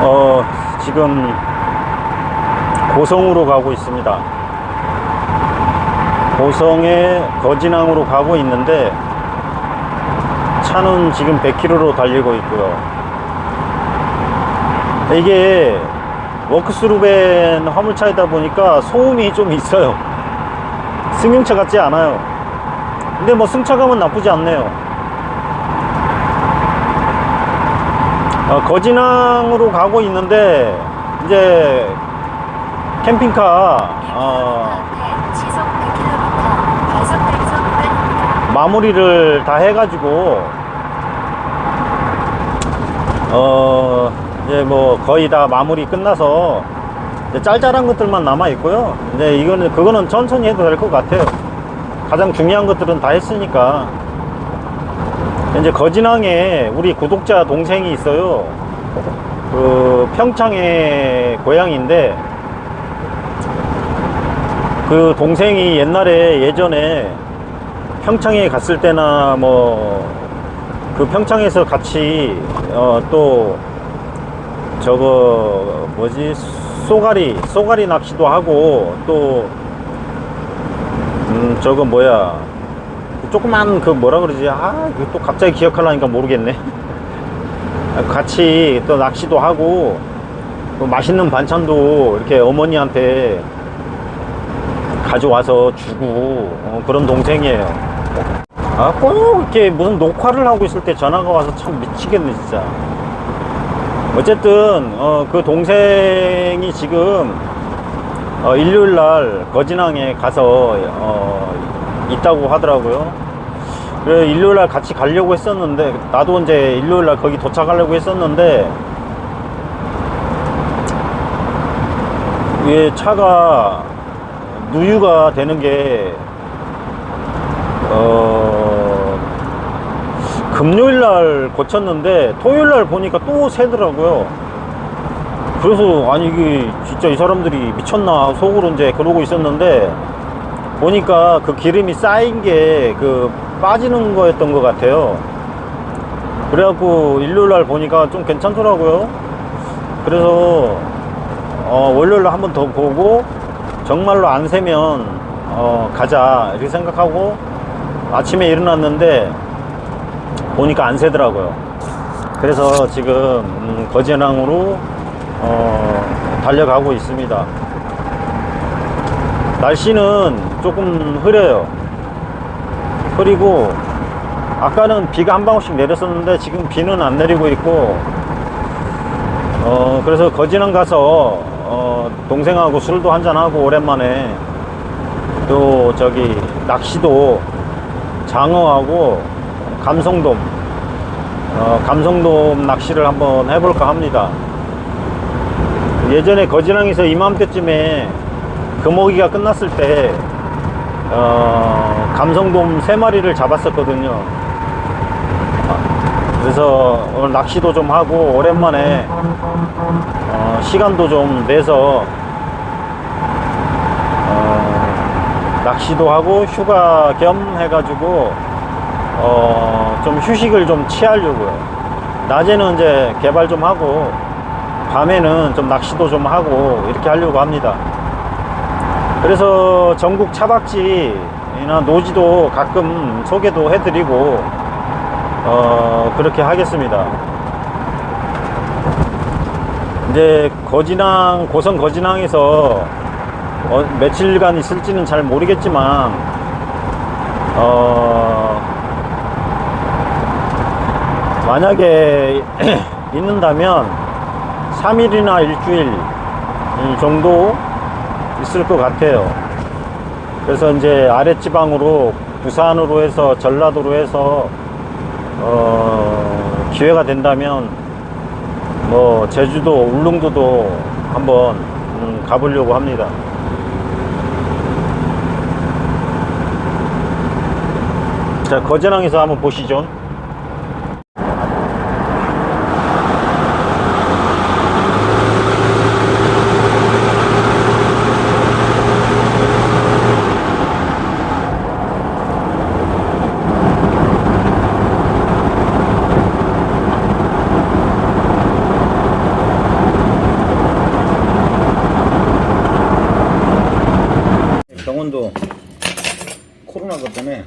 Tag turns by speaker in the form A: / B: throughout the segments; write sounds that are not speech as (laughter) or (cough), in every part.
A: 어, 지금 고성으로 가고 있습니다. 고성에 거진항으로 가고 있는데 차는 지금 100km로 달리고 있고요. 이게 워크스루벤 화물차이다 보니까 소음이 좀 있어요. 승용차 같지 않아요. 근데 뭐 승차감은 나쁘지 않네요. 어, 거진항으로 가고 있는데 이제 캠핑카 어,
B: 시속 100km 과속 단속 구간입니다.
A: 마무리를 다 해가지고 어 이제 뭐 거의 다 마무리 끝나서 짤짤한 것들만 남아 있고요. 이제 이거는 그거는 천천히 해도 될 것 같아요. 가장 중요한 것들은 다 했으니까 이제 거진항에 우리 구독자 동생이 있어요. 그 평창의 고향인데 그 동생이 옛날에 예전에 평창에 갔을 때나 뭐 그 평창에서 같이 어또 저거 뭐지 쏘가리 쏘가리 낚시도 하고 또 음 저거 뭐야 조그만 그 뭐라 그러지 아 이거 또 갑자기 기억하려니까 모르겠네 (laughs) 같이 또 낚시도 하고 또 맛있는 반찬도 이렇게 어머니한테 가져와서 주고 어, 그런 동생이에요. 아, 꼭 이렇게 무슨 녹화를 하고 있을 때 전화가 와서 참 미치겠네, 진짜. 어쨌든, 어, 그 동생이 지금, 어, 일요일 날 거진항에 가서, 어, 있다고 하더라고요. 그래, 일요일 날 같이 가려고 했었는데, 나도 이제 일요일 날 거기 도착하려고 했었는데, 이게 차가 누유가 되는 게, 어, 금요일 날 고쳤는데 토요일 날 보니까 또 새더라고요. 그래서 아니 이게 진짜 이 사람들이 미쳤나 속으로 이제 그러고 있었는데 보니까 그 기름이 쌓인 게 그 빠지는 거였던 것 같아요. 그래갖고 일요일 날 보니까 좀 괜찮더라고요. 그래서 어, 월요일 날 한 번 더 보고 정말로 안 새면 어, 가자 이렇게 생각하고 아침에 일어났는데 보니까 안 새더라고요. 그래서 지금 음, 거제항으로 어, 달려가고 있습니다. 날씨는 조금 흐려요. 흐리고 아까는 비가 한 방울씩 내렸었는데 지금 비는 안 내리고 있고 어, 그래서 거진항 가서 어, 동생하고 술도 한잔하고 오랜만에 또 저기 낚시도 장어하고 감성돔 어, 감성돔 낚시를 한번 해볼까 합니다. 예전에 거진항에서 이맘때쯤에 금어기가 끝났을 때 어, 감성돔 세 마리를 잡았었거든요. 아, 그래서 오늘 낚시도 좀 하고 오랜만에 어, 시간도 좀 내서 어, 낚시도 하고 휴가 겸 해가지고 어, 좀 휴식을 좀 취하려고요. 낮에는 이제 개발 좀 하고 밤에는 좀 낚시도 좀 하고 이렇게 하려고 합니다. 그래서 전국 차박지나 노지도 가끔 소개도 해드리고 어, 그렇게 하겠습니다. 이제 거진항 고성 거진항에서 어, 며칠간 있을지는 잘 모르겠지만 어, 만약에 (clears throat) 있는다면 3일이나 일주일 정도 있을 것 같아요. 그래서 이제 아랫지방으로 부산으로 해서 전라도로 해서 어, 기회가 된다면 뭐 제주도 울릉도도 한번 음, 가보려고 합니다. 자 거제항에서 한번 보시죠.
C: 사람도 코로나 것 때문에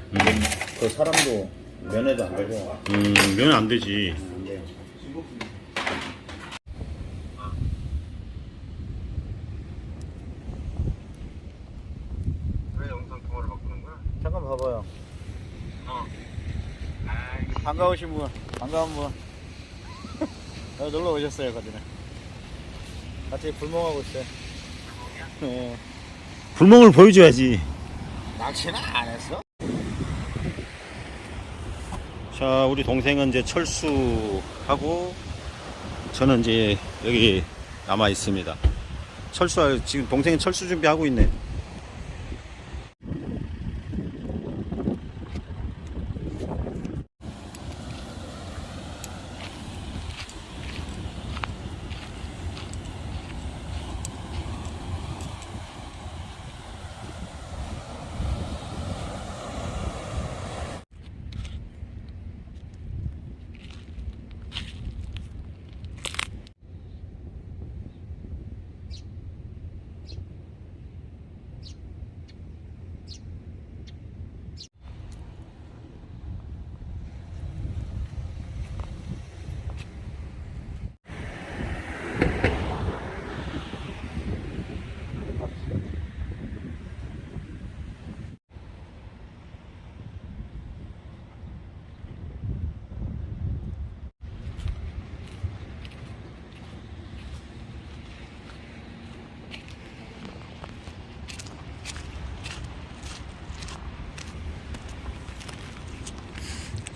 C: 그 사람도 면회도 안 되고
A: 음, 면안 되지.
C: 안 돼요.
D: 왜 영상 통화를 바꾸는 거야?
C: 잠깐 봐봐요. 반가우신 분, 반가운 분. 여기 (laughs) 놀러 오셨어요, 거기는. 같이 불멍하고 있어요. 네.
A: 불멍을 보여줘야지.
C: 낚시는 안 했어?
A: 자, 우리 동생은 이제 철수하고 저는 이제 여기 남아 있습니다. 철수 지금 동생이 철수 준비하고 있네.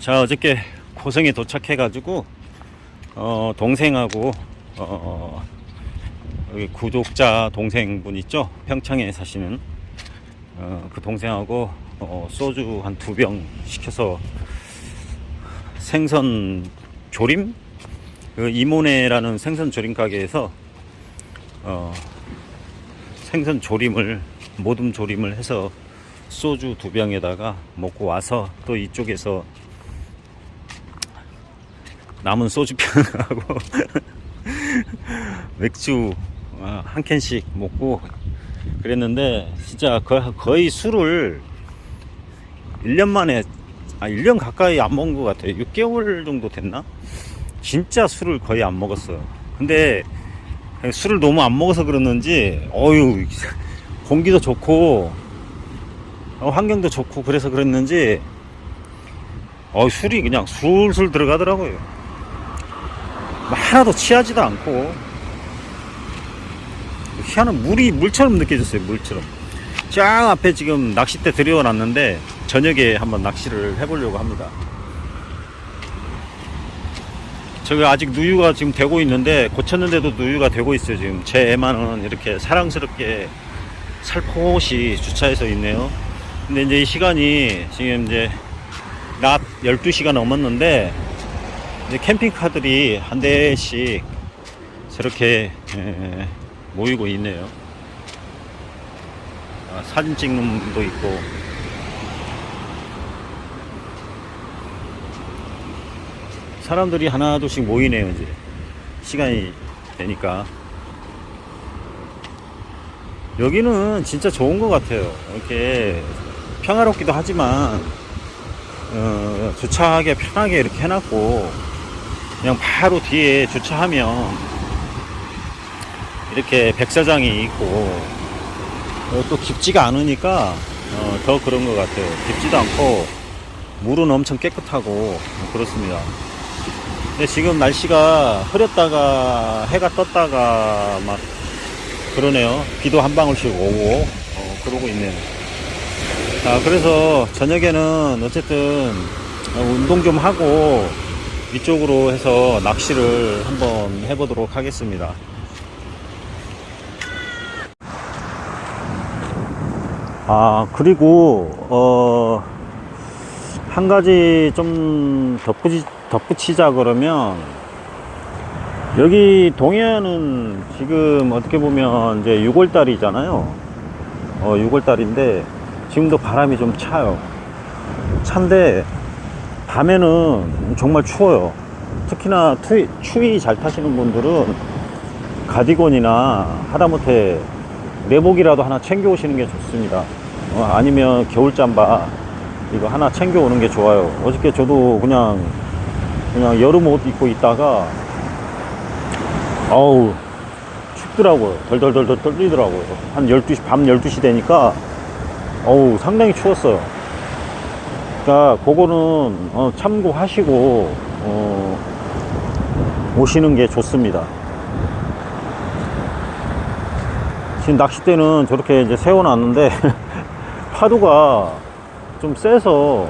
A: 자, 어저께 고성에 도착해가지고 어, 동생하고 어, 여기 구독자 동생분 있죠? 평창에 사시는 어, 그 동생하고 어, 소주 한 두 병 시켜서 생선 조림 그 이모네라는 생선 조림 가게에서 어, 생선 조림을 모둠 조림을 해서 소주 두 병에다가 먹고 와서 또 이쪽에서 남은 소주병하고 (laughs) 맥주 아, 한 캔씩 먹고 그랬는데 진짜 거- 거의 술을 1년 만에 아 1년 가까이 안 먹은 것 같아요. 6개월 정도 됐나? 진짜 술을 거의 안 먹었어요. 근데 술을 너무 안 먹어서 그랬는지 어유 공기도 좋고 어, 환경도 좋고 그래서 그랬는지 어 술이 그냥 술술 들어가더라고요 하나도 취하지도 않고 희한한 물이 물처럼 느껴졌어요 물처럼. 쫙 앞에 지금 낚싯대 들여놨는데 저녁에 한번 낚시를 해보려고 합니다. 저기 아직 누유가 지금 되고 있는데 고쳤는데도 누유가 되고 있어요 지금. 제 애만은 이렇게 사랑스럽게 살포시 주차해서 있네요. 근데 이제 이 시간이 지금 이제 낮 12시가 넘었는데 이제 캠핑카들이 한 대씩 저렇게 에, 모이고 있네요. 아, 사진 찍는 분도 있고. 사람들이 하나 둘씩 모이네요, 이제. 시간이 되니까. 여기는 진짜 좋은 것 같아요. 이렇게 평화롭기도 하지만, 어, 주차하기 편하게 이렇게 해놨고, 그냥 바로 뒤에 주차하면 이렇게 백사장이 있고 어, 또 깊지가 않으니까 어, 더 그런 것 같아요. 깊지도 않고 물은 엄청 깨끗하고 어, 그렇습니다. 근데 지금 날씨가 흐렸다가 해가 떴다가 막 그러네요. 비도 한 방울씩 오고 어, 그러고 있네요. 자, 그래서 저녁에는 어쨌든 어, 운동 좀 하고 이쪽으로 해서 낚시를 한번 해보도록 하겠습니다. 아, 그리고, 어, 한 가지 좀 덧붙이, 덧붙이자 그러면, 여기 동해안은 지금 어떻게 보면 이제 6월달이잖아요. 어, 6월달인데, 지금도 바람이 좀 차요. 찬데, 밤에는 정말 추워요. 특히나 투, 추위 잘 타시는 분들은 가디건이나 하다못해 내복이라도 하나 챙겨 오시는 게 좋습니다. 어, 아니면 겨울 잠바 이거 하나 챙겨 오는 게 좋아요. 어저께 저도 그냥 그냥 여름 옷 입고 있다가 어우 춥더라고요. 덜덜덜덜 떨리더라고요. 한 12시 밤 12시 되니까 어우 상당히 추웠어요. 그러니까 그거는 어, 참고하시고 어, 오시는 게 좋습니다. 지금 낚싯대는 저렇게 이제 세워놨는데 (laughs) 파도가 좀 세서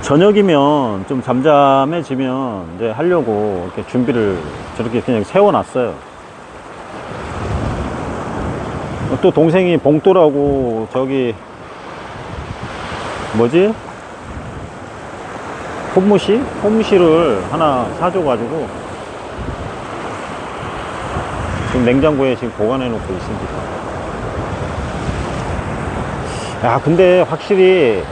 A: 저녁이면 좀 잠잠해지면 이제 하려고 이렇게 준비를 저렇게 그냥 세워놨어요. 또 동생이 봉또라고 저기 뭐지? 홈무시? 홈무시를 하나 사줘가지고 지금 냉장고에 지금 보관해 놓고 있습니다. 야, 근데 확실히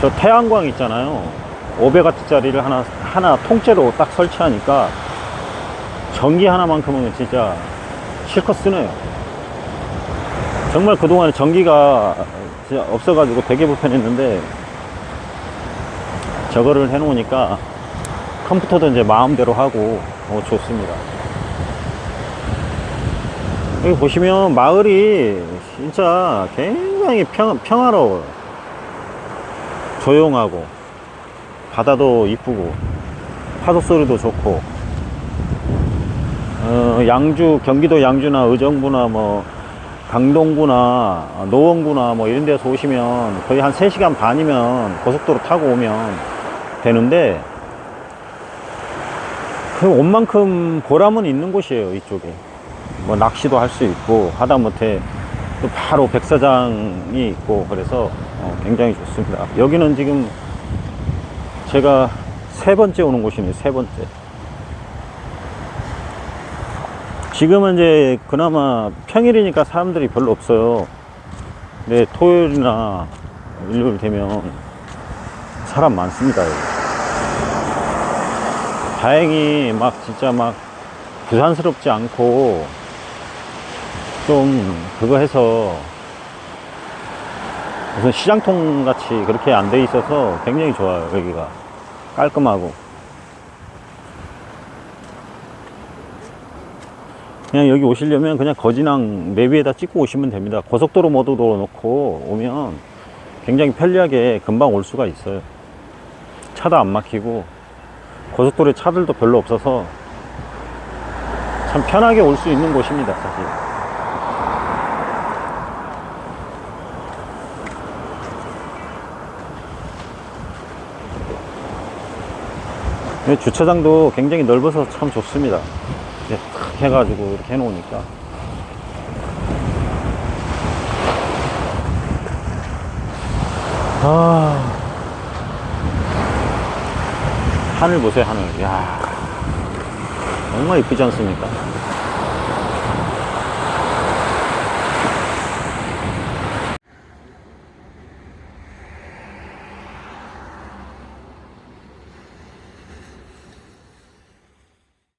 A: 저 태양광 있잖아요. 500W짜리를 하나, 하나 통째로 딱 설치하니까 전기 하나만큼은 진짜 실컷 쓰네요. 정말 그동안에 전기가 없어가지고 되게 불편했는데 저거를 해 놓으니까 컴퓨터도 이제 마음대로 하고 어, 좋습니다. 여기 보시면 마을이 진짜 굉장히 평, 평화로워요. 조용하고 바다도 이쁘고 파도 소리도 좋고 어, 양주 경기도 양주나 의정부나 뭐 강동구나 노원구나 뭐 이런 데서 오시면 거의 한 3시간 반이면 고속도로 타고 오면 되는데 그 온만큼 보람은 있는 곳이에요 이쪽에 뭐 낚시도 할 수 있고 하다못해 또 바로 백사장이 있고 그래서 어, 굉장히 좋습니다 여기는 지금 제가 세 번째 오는 곳이네요 세 번째 지금은 이제 그나마 평일이니까 사람들이 별로 없어요. 근데 토요일이나 일요일 되면 사람 많습니다. 여기. 다행히 막 진짜 막 부산스럽지 않고 좀 그거 해서 무슨 시장통 같이 그렇게 안 돼 있어서 굉장히 좋아요. 여기가 깔끔하고. 그냥 여기 오시려면 그냥 거진항 내비에다 찍고 오시면 됩니다. 고속도로 모드로 놓고 오면 굉장히 편리하게 금방 올 수가 있어요. 차도 안 막히고 고속도로에 차들도 별로 없어서 참 편하게 올 수 있는 곳입니다, 사실. 이 주차장도 굉장히 넓어서 참 좋습니다. 탁 해가지고 이렇게 해놓으니까. 아. 하늘 보세요, 하늘. 야 정말 이쁘지 않습니까?